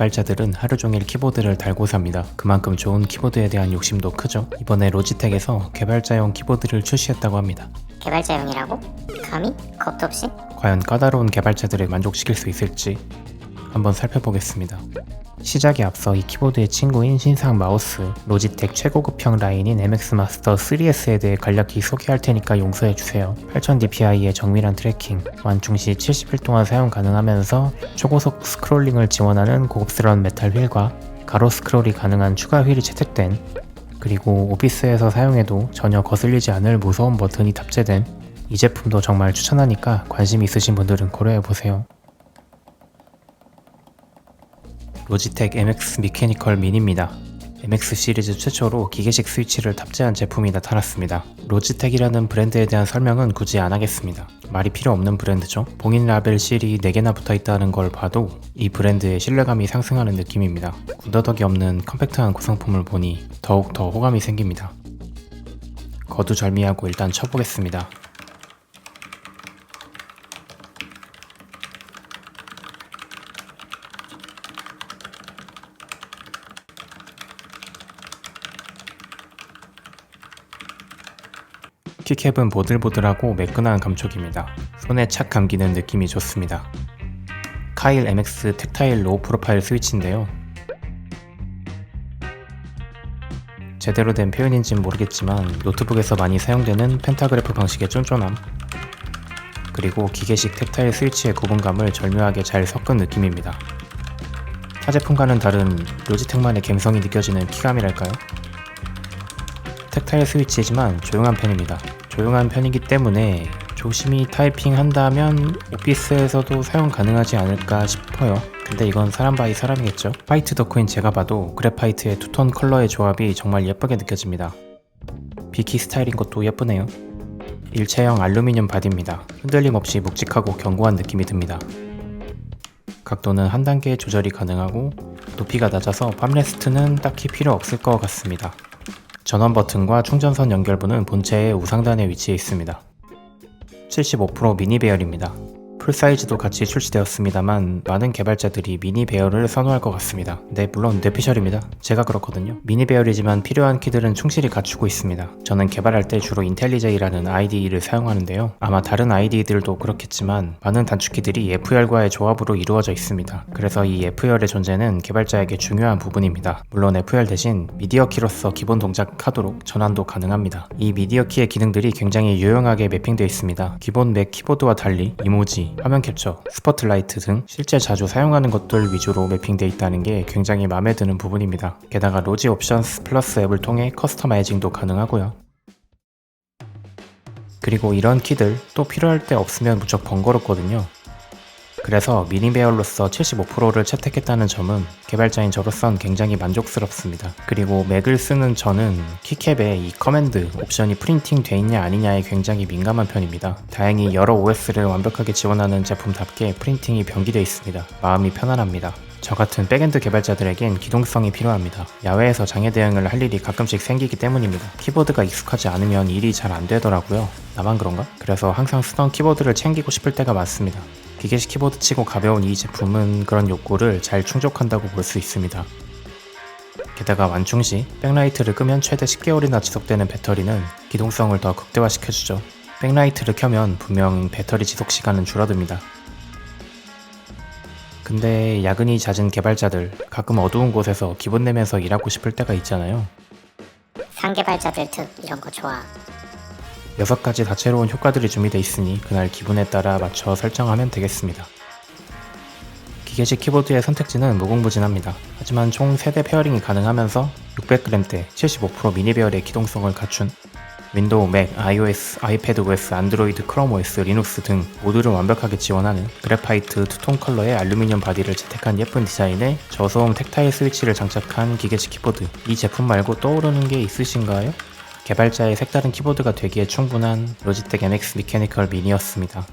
개발자들은 하루 종일 키보드를 달고 삽니다. 그만큼 좋은 키보드에 대한 욕심도 크죠. 이번에 로지텍에서 개발자용 키보드를 출시했다고 합니다. 개발자용이라고? 감히? 겁도 없이? 과연 까다로운 개발자들을 만족시킬 수 있을지 한번 살펴보겠습니다. 시작에 앞서 이 키보드의 친구인 신상 마우스, 로지텍 최고급형 라인인 MX 마스터 3S에 대해 간략히 소개할 테니까 용서해 주세요. 8000dpi의 정밀한 트래킹, 완충 시 70일 동안 사용 가능하면서 초고속 스크롤링을 지원하는 고급스러운 메탈 휠과 가로 스크롤이 가능한 추가 휠이 채택된 그리고 오피스에서 사용해도 전혀 거슬리지 않을 무서운 버튼이 탑재된 이 제품도 정말 추천하니까 관심 있으신 분들은 고려해 보세요. 로지텍 MX 미케니컬 미니입니다. MX 시리즈 최초로 기계식 스위치를 탑재한 제품이 나타났습니다. 로지텍이라는 브랜드에 대한 설명은 굳이 안 하겠습니다. 말이 필요 없는 브랜드죠. 봉인 라벨 실이 4개나 붙어 있다는 걸 봐도 이 브랜드의 신뢰감이 상승하는 느낌입니다. 군더더기 없는 컴팩트한 구성품을 보니 더욱 더 호감이 생깁니다. 거두절미하고 일단 쳐보겠습니다. 키캡은 보들보들하고 매끈한 감촉입니다. 손에 착 감기는 느낌이 좋습니다. 카일 MX 텍타일 로우 프로파일 스위치인데요. 제대로 된 표현인지는 모르겠지만 노트북에서 많이 사용되는 펜타그래프 방식의 쫀쫀함 그리고 기계식 텍타일 스위치의 구분감을 절묘하게 잘 섞은 느낌입니다. 타 제품과는 다른 로지텍만의 감성이 느껴지는 키감이랄까요? 텍타일 스위치지만 조용한 편입니다. 조용한 편이기 때문에 조심히 타이핑 한다면 오피스에서도 사용 가능하지 않을까 싶어요. 근데 이건 사람 바이 사람이겠죠? 화이트 덕후인 제가 봐도 그래파이트의 투톤 컬러의 조합이 정말 예쁘게 느껴집니다. 비키 스타일인 것도 예쁘네요. 일체형 알루미늄 바디입니다. 흔들림 없이 묵직하고 견고한 느낌이 듭니다. 각도는 한 단계 조절이 가능하고 높이가 낮아서 팜레스트는 딱히 필요 없을 것 같습니다. 전원 버튼과 충전선 연결부는 본체의 우상단에 위치해 있습니다. 75% 미니 배열입니다. 풀사이즈도 같이 출시되었습니다만 많은 개발자들이 미니 배열을 선호할 것 같습니다. 네, 물론 뇌피셜입니다. 제가 그렇거든요. 미니 배열이지만 필요한 키들은 충실히 갖추고 있습니다. 저는 개발할 때 주로 인텔리제이라는 IDE를 사용하는데요. 아마 다른 IDE들도 그렇겠지만 많은 단축키들이 F열과의 조합으로 이루어져 있습니다. 그래서 이 F열의 존재는 개발자에게 중요한 부분입니다. 물론 F열 대신 미디어 키로서 기본 동작하도록 전환도 가능합니다. 이 미디어 키의 기능들이 굉장히 유용하게 매핑되어 있습니다. 기본 맥 키보드와 달리 이모지, 화면 캡처, 스포트라이트 등 실제 자주 사용하는 것들 위주로 매핑되어 있다는 게 굉장히 마음에 드는 부분입니다. 게다가 로지 옵션스 플러스 앱을 통해 커스터마이징도 가능하고요. 그리고 이런 키들 또 필요할 때 없으면 무척 번거롭거든요. 그래서 미니 배열로서 75%를 채택했다는 점은 개발자인 저로선 굉장히 만족스럽습니다. 그리고 맥을 쓰는 저는 키캡에 이 커맨드 옵션이 프린팅 돼 있냐 아니냐에 굉장히 민감한 편입니다. 다행히 여러 OS를 완벽하게 지원하는 제품답게 프린팅이 병기되어 있습니다. 마음이 편안합니다. 저 같은 백엔드 개발자들에겐 기동성이 필요합니다. 야외에서 장애 대응을 할 일이 가끔씩 생기기 때문입니다. 키보드가 익숙하지 않으면 일이 잘 안 되더라고요. 나만 그런가? 그래서 항상 쓰던 키보드를 챙기고 싶을 때가 많습니다. 기계식 키보드 치고 가벼운 이 제품은 그런 욕구를 잘 충족한다고 볼 수 있습니다. 게다가 완충 시 백라이트를 끄면 최대 10개월이나 지속되는 배터리는 기동성을 더 극대화시켜주죠. 백라이트를 켜면 분명 배터리 지속 시간은 줄어듭니다. 근데 야근이 잦은 개발자들 가끔 어두운 곳에서 기분 내면서 일하고 싶을 때가 있잖아요. 상개발자들 특 이런 거 좋아. 6가지 다채로운 효과들이 준비되어 있으니 그날 기분에 따라 맞춰 설정하면 되겠습니다. 기계식 키보드의 선택지는 무궁무진합니다. 하지만 총 3대 페어링이 가능하면서 600g대 75% 미니 배열의 기동성을 갖춘 윈도우, 맥, iOS, 아이패드 OS, 안드로이드, 크롬 OS, 리눅스 등 모두를 완벽하게 지원하는 그래파이트 투톤 컬러의 알루미늄 바디를 채택한 예쁜 디자인에 저소음 텍타일 스위치를 장착한 기계식 키보드 이 제품 말고 떠오르는 게 있으신가요? 개발자의 색다른 키보드가 되기에 충분한 로지텍 MX 미케니컬 미니였습니다.